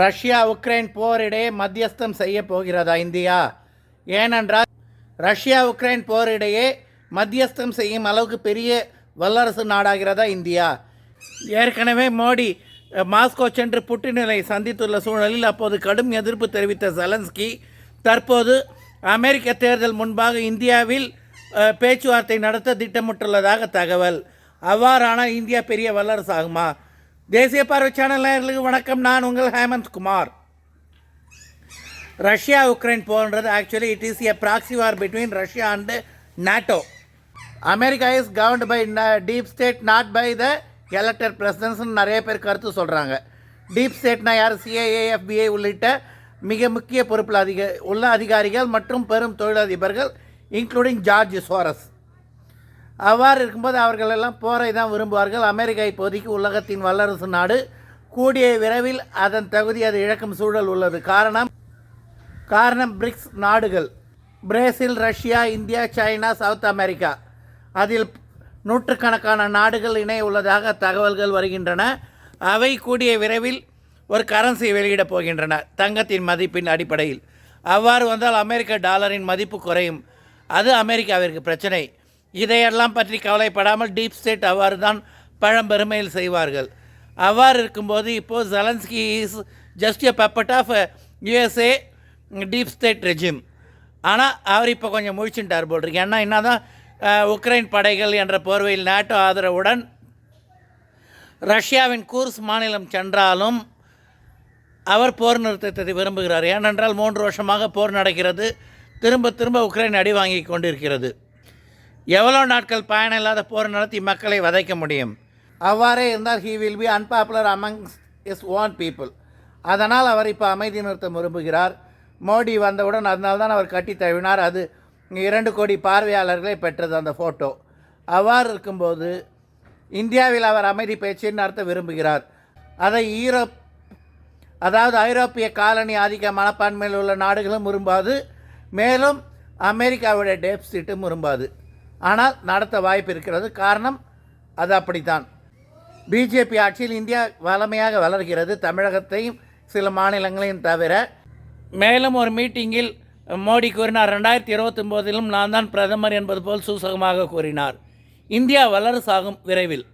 Russia Ukraine போரிடையே மத்தியஸ்தம் செய்ய போகிறதா இந்தியா? ஏனென்றால் ரஷ்யா உக்ரைன் போரிடையே மத்தியஸ்தம் செய்யும் அளவுக்கு பெரிய வல்லரசு நாடாகிறதா இந்தியா? ஏற்கனவே மோடி மாஸ்கோ சென்று புட்டினை சந்தித்துள்ள சூழலில் அப்போது கடும் எதிர்ப்பு தெரிவித்த ஜலன்ஸ்கி தற்போது அமெரிக்க தேர்தல் முன்பாக இந்தியாவில் பேச்சுவார்த்தை நடத்த திட்டமிட்டுள்ளதாக தகவல். அவ்வாறானால் இந்தியா பெரிய வல்லரசு ஆகுமா தேசிய பார்வை சேனல் நேயர்களுக்கு வணக்கம். நான் உங்கள் ஹேமந்த் குமார். ரஷ்யா உக்ரைன் போன்றது. Actually it is a proxy war between Russia and NATO America is governed by deep state not by the elected பிரசிடன்ஸ்னு நிறைய பேர் கருத்து சொல்கிறாங்க டீப் ஸ்டேட்னா யார்? சிஐஏ எஃபிஐ உள்ளிட்ட மிக முக்கிய பொறுப்பில் அதிக உள்ள அதிகாரிகள் மற்றும் பெரும் தொழிலதிபர்கள் இன்க்ளூடிங் ஜார்ஜ் சோரஸ் அவ்வாறு இருக்கும்போது அவர்கள் எல்லாம் போரை தான் விரும்புவார்கள். அமெரிக்கா இப்போதைக்கு உலகத்தின் வல்லரசு நாடு. கூடிய விரைவில் அதன் தகுதி அது இழக்கும் சூழல் உள்ளது. காரணம் காரணம் பிரிக்ஸ் நாடுகள். Brazil Russia India China South America. அதில் நூற்றுக்கணக்கான நாடுகள் இணைய உள்ளதாக தகவல்கள் வருகின்றன. அவை கூடிய விரைவில் ஒரு கரன்சி வெளியிடப் போகின்றன தங்கத்தின் மதிப்பின் அடிப்படையில். அவ்வாறு வந்தால் அமெரிக்க டாலரின் மதிப்பு குறையும். அது அமெரிக்காவிற்கு பிரச்சனை. இதையெல்லாம் பற்றி கவலைப்படாமல் டீப் ஸ்டேட் அவ்வாறு தான் பழம்பெருமையில் செய்வார்கள். அவ்வாறு இருக்கும்போது இப்போது Zelensky is just a puppet of USA deep state regime ஆனால் அவர் இப்போ கொஞ்சம் முழிச்சுட்டார் போல் இருக்கு. ஏன்னா என்னதான் உக்ரைன் படைகள் என்ற போர்வையில் நாட்டோ ஆதரவுடன் ரஷ்யாவின் கூர்ஸ் மாநிலம் சென்றாலும் அவர் போர் நிறுத்தத்தை விரும்புகிறார். ஏனென்றால் மூன்று வருஷமாக போர் நடக்கிறது. திரும்ப திரும்ப உக்ரைன் அடி வாங்கி கொண்டிருக்கிறது. எவ்வளோ நாட்கள் பயணம் இல்லாத போர் நடத்தி மக்களை வதைக்க முடியும்? அவ்வாறே இருந்தால் he will be unpopular amongst his own people அதனால் அவர் இப்போ அமைதி நிறுத்தம் விரும்புகிறார். மோடி வந்தவுடன் அதனால தான் அவர் கட்டி தழுவினார். அது இரண்டு கோடி பார்வையாளர்களை பெற்றது அந்த ஃபோட்டோ அவ்வாறு இருக்கும்போது இந்தியாவில் அவர் அமைதி பேச்சை நடத்த விரும்புகிறார். அதை ஈரோப் அதாவது ஐரோப்பிய காலனி ஆதிக்க மனப்பான்மையில் உள்ள நாடுகளும் விரும்பாது. மேலும் அமெரிக்காவுடைய டெப்சிட்டும் விரும்பாது. ஆனால் நடத்த வாய்ப்பு இருக்கிறது. காரணம் அது அப்படித்தான். பிஜேபி ஆட்சியில் இந்தியா வளமையாக வளர்கிறது. தமிழகத்தையும் சில மாநிலங்களையும் தவிர மேலும் ஒரு மீட்டிங்கில் மோடி கூறினார். ரெண்டாயிரத்தி இருபத்தொம்போதிலும் நான் தான் பிரதமர் என்பது போல் சூசகமாக கூறினார். இந்தியா வல்லரசாகும் விரைவில்.